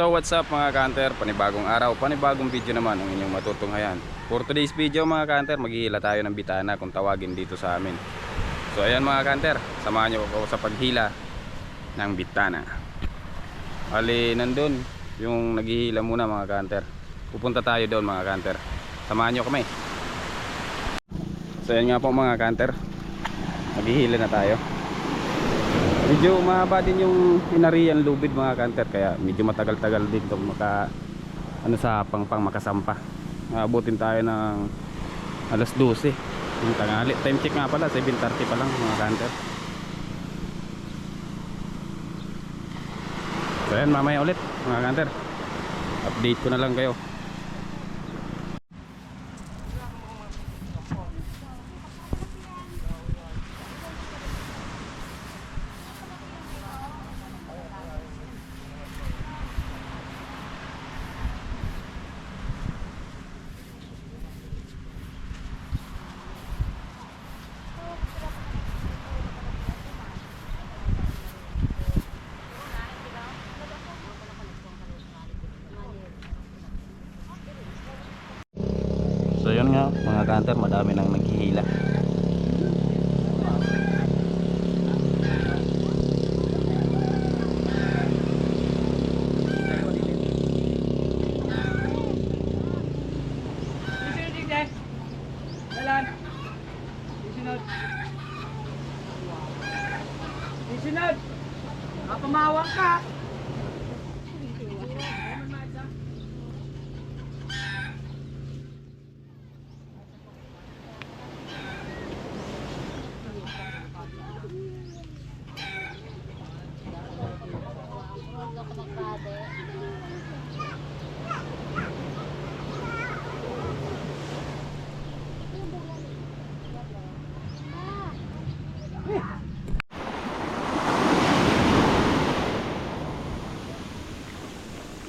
So what's up mga kanter, panibagong araw, panibagong video naman ang inyong matutunghayan. For today's video mga kanter, maghihila tayo ng bitana kung tawagin dito sa amin. So ayan mga kanter, samahan nyo ako sa paghila ng bitana. Ali nandun, yung naghihila muna mga kanter. Pupunta tayo doon mga kanter. Samahan nyo kami. So ayan nga po mga kanter, maghihila na tayo. Medyo mahaba din yung inarian lubid mga kanter kaya medyo matagal-tagal din itong maka ano sa pangpang makasampa. Maabutin tayo ng alas 12 yung tangali. Time check nga pala 7:30 pa lang mga kanter. So yan mamaya ulit mga kanter. Update ko na lang kayo. Mga kanter madami nang naghihila.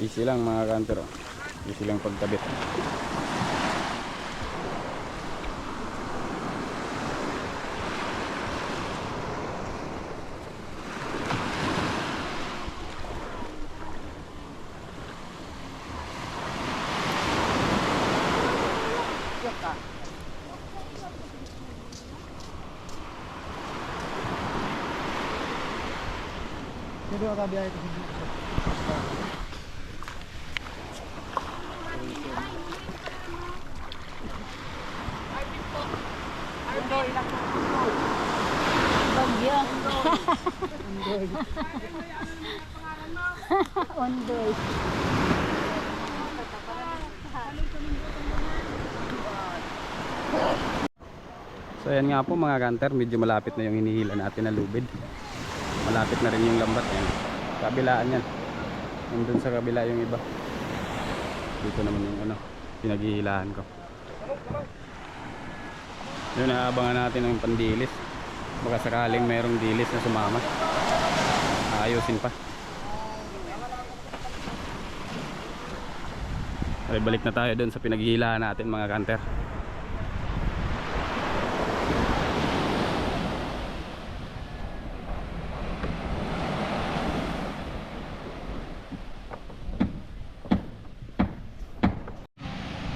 Easy lang mga kanter. oh. Easy lang pagkabit. Dito ka biyahe Ondoy. So ayan nga po mga kanter, medyo malapit na yung hinihila natin na lubid. Malapit na rin yung lambat yan. Kabilaan yan. Nandun sa kabila yung iba. Dito naman yung ano, pinaghihilahan ko. Yun, naabangan natin ng pandilis. Baka sakaling mayroong dilis na sumama. Ayusin pa. Ay, balik na tayo dun sa pinaghihilahan natin mga kanter.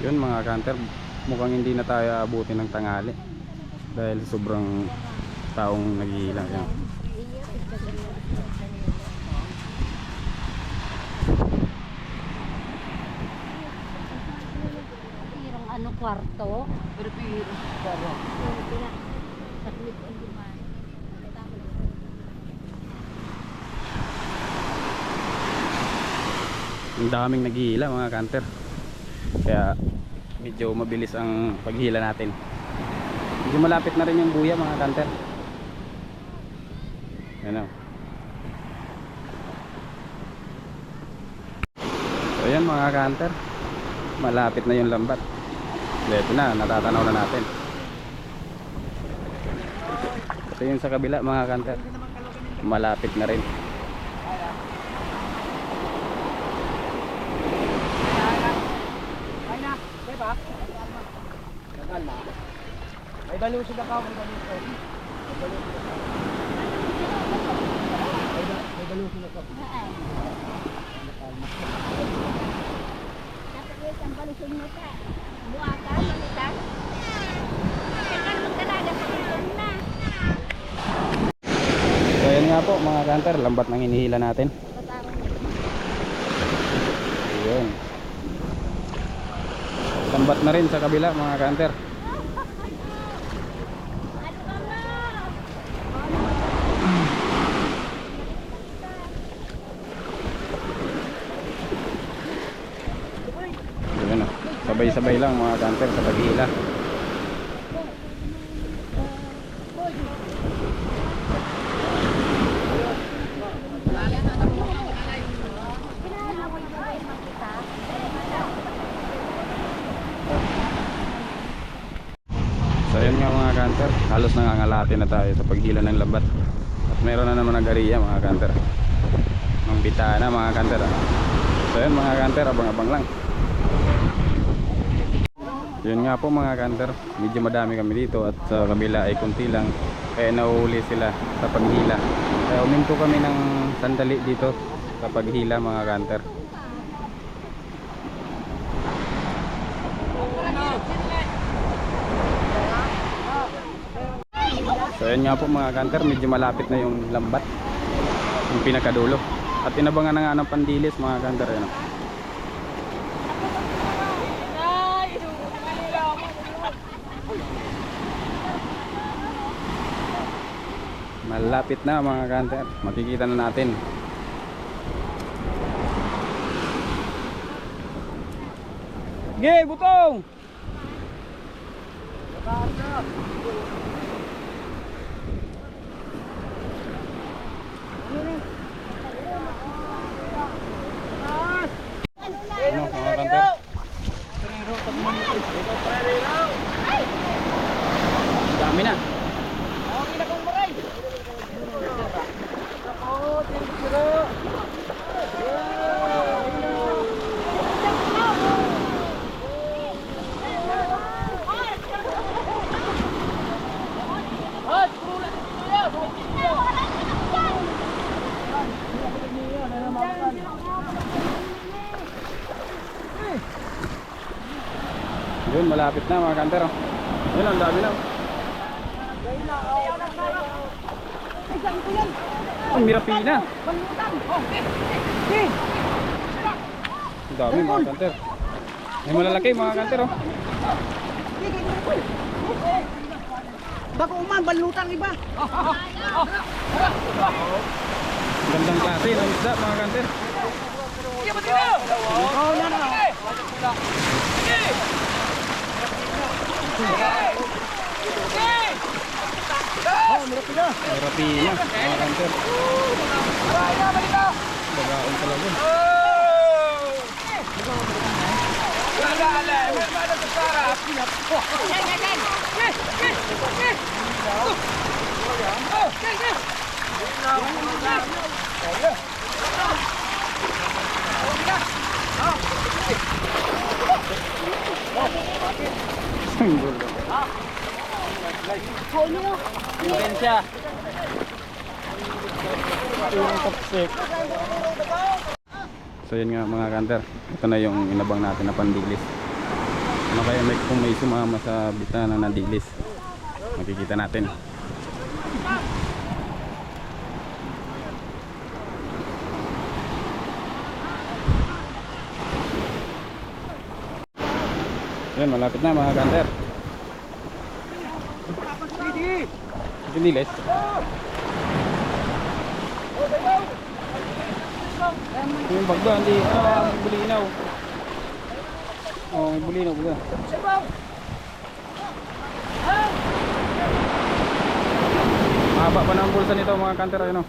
yun mga kanter mukhang hindi na tayo abutin ng tangali dahil sobrang taong naghihila yan Ano kwarto. Pero piro. Saklit ang duman. ang daming naghihila mga kanter kaya medyo mabilis ang paghihila natin medyo malapit na rin yung buya mga kanter yan o so yan mga kanter malapit na yung lambat ito na natatanaw na natin ito yung sa kabila mga kanter malapit na rin. May balusod ako. May balusod. May balusod ako. May ba- May balusod ako. Ay. Nakagay ang balusong mo ka. Buwaka, malita. Kaya ka naman talaga sa balusong na. So ayan nga po mga kanter, lambat ng hinihila natin. Ayun. Lambat na rin sa kabila mga kanter. Na. Sabay-sabay lang mga kanter sa paghila. So ayun nga mga kanter, halos nangangalati na tayo sa paghila ng lambat. At meron na naman nag-ariya mga kanter. Mang bitana mga kanter. ah. So ayun mga kanter, abang-abang lang. Yun nga po mga kanter, medyo madami kami dito at sa kabila ay kunti lang. Kaya nauuli sila sa paghila. Kaya uminto kami ng sandali dito sa paghila mga kanter. So yun nga po mga kanter, medyo malapit na yung lambat. Yung pinakadulo. At inabangan na nga ng pandilis mga kanter. Yun. Malapit na mga kanter. Makikita na natin. Ge, butong! Ano mga kanter? Dami na. Yun, malapit na mga kanter. oh. Yun, ang dami na. Ang mirapina. Ang dami mga kanter. May malalaki mga kanter. Oh. Bako uman, balutan iba. Ang Gandang klase ng isda mga kanter. Oh, yan na. Mirapina mga kanter. Bagaon talaga. Ang gulo. Intensya. Yung. So yun nga mga kanter. Ito na yung inabang natin na pandilis. Ano kaya may, kung may sumama sa bitana na dilis. Makikita natin. Yun, malapit na mga kanter. Dinilis. Yung bagba, hindi. Ah, may bulinaw. Oh, may bulinaw baga. Mahaba pa na ang bulsa nito mga kanter. Ano?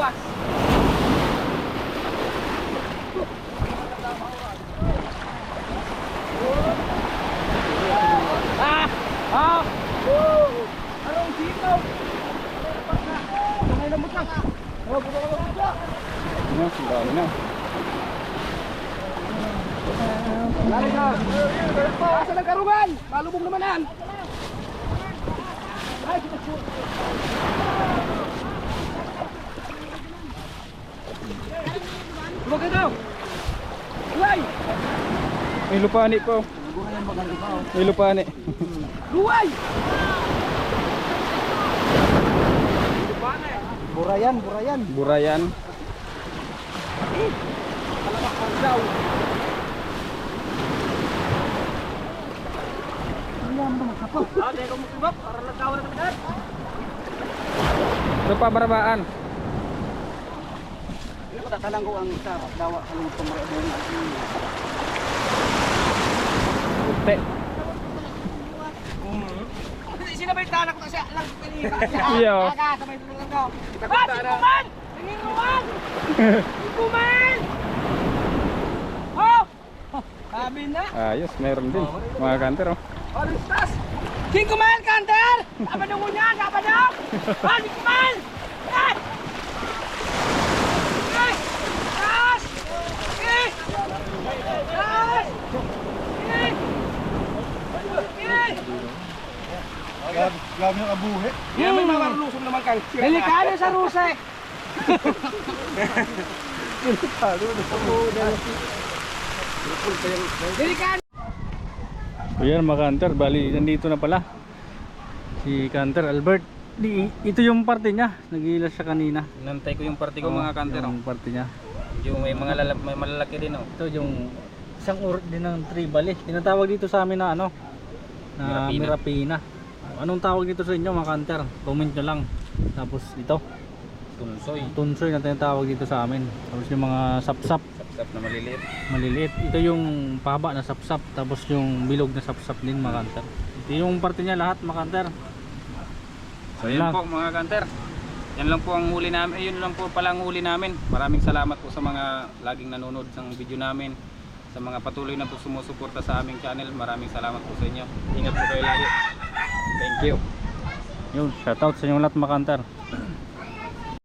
Ah! Woo! Anong sitaw? Kamay na mo lang. Oh, buka, buka, buka. Ano? Dami na. Lali ka. Asa ng karungan? Malubog naman yan. Ay, Lumagay daw. Luway! May lupani po. May lupani. Luway! Burayan, burayan. Burayan. Alamak pang daw. Ano yan ba magkapal? Ah, di ko mutulog. Para nagkawa na kami Ito pa barabaan. Tatalang ko ang isa. Dawa sa mga. Sino ba yung tanak ko siya? Lang pinili. Iyo. Sabay ko lang daw. Ah, si Kuman! Tingin Kuman! Si Kuman! Oh! Sabi na. Ayos, meron din. Mga kanter oh. Oristas! King Kuman, Kanter! Apa nung niya? Apa nung? Ah, Kuman! Eh! Eh! Tas! Eh! Tas! Eh! Eh! Grabe yung abuhe. Yan may mamarlusong naman kang Delikado sa rusek. Delikado. So yan mga kanter, bali nandito na pala. Si Kanter Albert. Di, ito yung parte niya. Nagilas siya kanina. Nantay ko yung party ko mga kanter oh. Yung parte niya. Yung may mga lalap, may malalaki din oh. Ito yung isang ur din ng tree bali. Tinatawag dito sa amin na ano? Na Mirapina. mirapina. Anong tawag dito sa inyo mga kanter? Comment nyo lang. Tapos ito, Tunsoy. tunsoy na tinatawag dito sa amin. Tapos yung mga sapsap, Sapsap na maliliit. maliliit. Ito yung pahaba na sapsap. Tapos yung bilog na sapsap din mga kanter. Ito yung parte niya lahat mga kanter. So Yun lang. po mga kanter. Yan lang po ang huli namin. Eh, yun lang po pala ang huli namin. Maraming salamat po sa mga laging nanonood ng video namin. Sa mga patuloy na po sumusuporta sa aming channel. Maraming salamat po sa inyo. Ingat po kayo lagi. Thank you. Yun, shoutout sa inyong lahat mga kanter.